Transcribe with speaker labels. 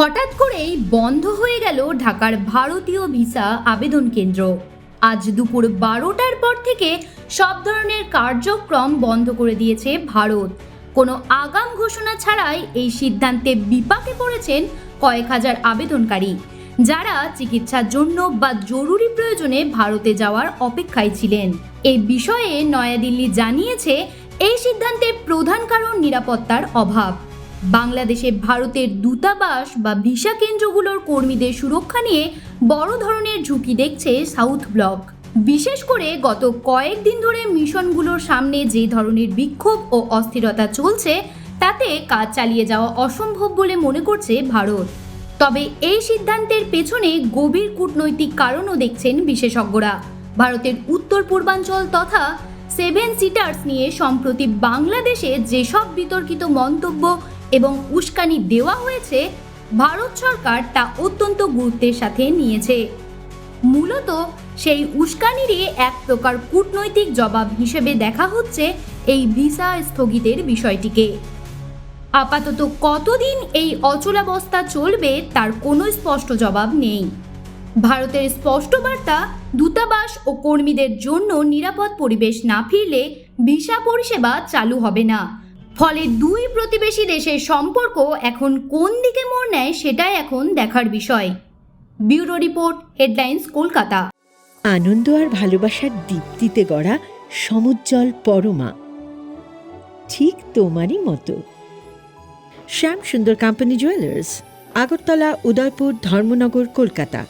Speaker 1: হঠাৎ করেই বন্ধ হয়ে গেল ঢাকার ভারতীয় ভিসা আবেদন কেন্দ্র। আজ দুপুর বারোটার পর থেকে সব ধরনের কার্যক্রম বন্ধ করে দিয়েছে ভারত। কোনো আগাম ঘোষণা ছাড়াই এই সিদ্ধান্তে বিপাকে পড়েছেন কয়েক হাজার আবেদনকারী, যারা চিকিৎসার জন্য বা জরুরি প্রয়োজনে ভারতে যাওয়ার অপেক্ষায় ছিলেন। এই বিষয়ে নয়াদিল্লি জানিয়েছে, এই সিদ্ধান্তের প্রধান কারণ নিরাপত্তার অভাব। বাংলাদেশে ভারতের দূতাবাস বা ভিসা কেন্দ্রগুলোর কর্মীদের সুরক্ষা নিয়ে বড় ধরনের ঝুঁকি দেখছে সাউথ ব্লক। বিশেষ করে গত কয়েকদিন ধরে মিশনগুলোর সামনে যে ধরনের বিক্ষোভ ও অস্থিরতা চলছে, তাতে কাজ চালিয়ে যাওয়া অসম্ভব বলে মনে করছে ভারত। তবে এই সিদ্ধান্তের পেছনে গভীর কূটনৈতিক কারণও দেখছেন বিশেষজ্ঞরা। ভারতের উত্তর পূর্বাঞ্চল তথা সেভেন সিটার্স নিয়ে সম্প্রতি বাংলাদেশে যেসব বিতর্কিত মন্তব্য এবং উস্কানি দেওয়া হয়েছে, ভারত সরকার তা অত্যন্ত গুরুত্বের সাথে নিয়েছে। মূলত সেই উস্কানিরই এক প্রকার কূটনৈতিক জবাব হিসেবে দেখা হচ্ছে এই ভিসা স্থগিতের বিষয়টিকে। আপাতত কতদিন এই অচলাবস্থা চলবে তার কোনো স্পষ্ট জবাব নেই। ভারতের স্পষ্ট বার্তা, দূতাবাস ও কর্মীদের জন্য নিরাপদ পরিবেশ না ফিরলে ভিসা পরিষেবা চালু হবে না। ফলে দুই প্রতিবেশী দেশের সম্পর্ক এখন কোন দিকে মোড় নেয় সেটাই এখন দেখার বিষয়। Bureau report, headlines, Kolkata.
Speaker 2: আনন্দ আর ভালোবাসার দীপ্তিতে গড়া সমুজ্জ্বল পরমা। ঠিক তোমারই মতো। Shyam Sundar company jewellers Agartala, Udaipur, Dharmanagar, Kolkata.